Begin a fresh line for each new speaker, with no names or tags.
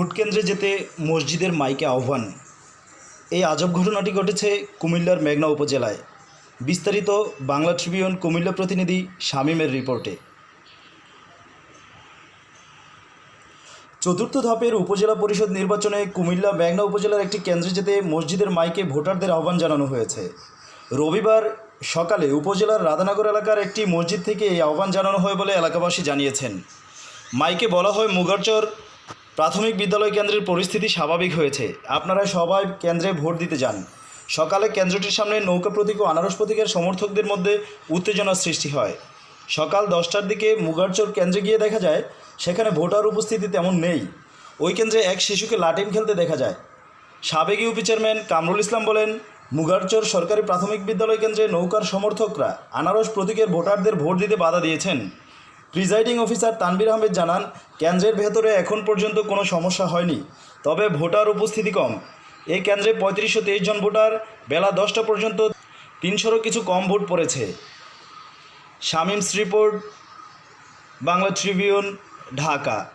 Vote কেন্দ্রে যেতে মসজিদের মাইকে আহ্বান। এই আজব ঘটনাটি ঘটেছে কুমিল্লার মেঘনা উপজেলায়। বিস্তারিত বাংলা ট্রিবিউন কুমিল্লা প্রতিনিধি শামীমের রিপোর্টে। চতুর্থ ধাপের উপজেলা পরিষদ নির্বাচনে কুমিল্লা মেঘনা উপজেলার একটি কেন্দ্রে যেতে মসজিদের মাইকে ভোটারদের আহ্বান জানানো হয়েছে। রবিবার সকালে উপজেলার রাধানগর এলাকার একটি মসজিদ থেকে এই আহ্বান জানানো হয় বলে এলাকাবাসী জানিয়েছেন। মাইকে বলা হয় মুগারচর প্রাথমিক বিদ্যালয় কেন্দ্রের পরিস্থিতি স্বাভাবিক হয়েছে। আপনারা সবাই কেন্দ্রে ভোট দিতে যান। সকালে কেন্দ্রটির সামনে নৌকা প্রতীক ও আনারস প্রতীকের সমর্থকদের মধ্যে উত্তেজনার সৃষ্টি হয়। সকাল দশটার দিকে মুগারচর কেন্দ্রে গিয়ে দেখা যায়, সেখানে ভোটার উপস্থিতি তেমন নেই। ওই কেন্দ্রে এক শিশুকে লাটিম খেলতে দেখা যায়। সাবেক ইউপি চেয়ারম্যান কামরুল ইসলাম বলেন, মুগারচর সরকারি প্রাথমিক বিদ্যালয় কেন্দ্রে নৌকার সমর্থকরা আনারস প্রতীকের ভোটারদের ভোট দিতে বাধা দিয়েছেন। প্রিজাইডিং অফিসার তানবির আহমেদ জানান, কেন্দ্রের ভেতরে এখন পর্যন্ত কোনো সমস্যা হয়নি। তবে ভোটার উপস্থিতি কম। এই কেন্দ্রে পঁয়ত্রিশশো তেইশ জন ভোটার, বেলা দশটা পর্যন্ত তিনশোরও কিছু কম ভোট পড়েছে। শামীমস রিপোর্ট বাংলা ট্রিবিউন, ঢাকা।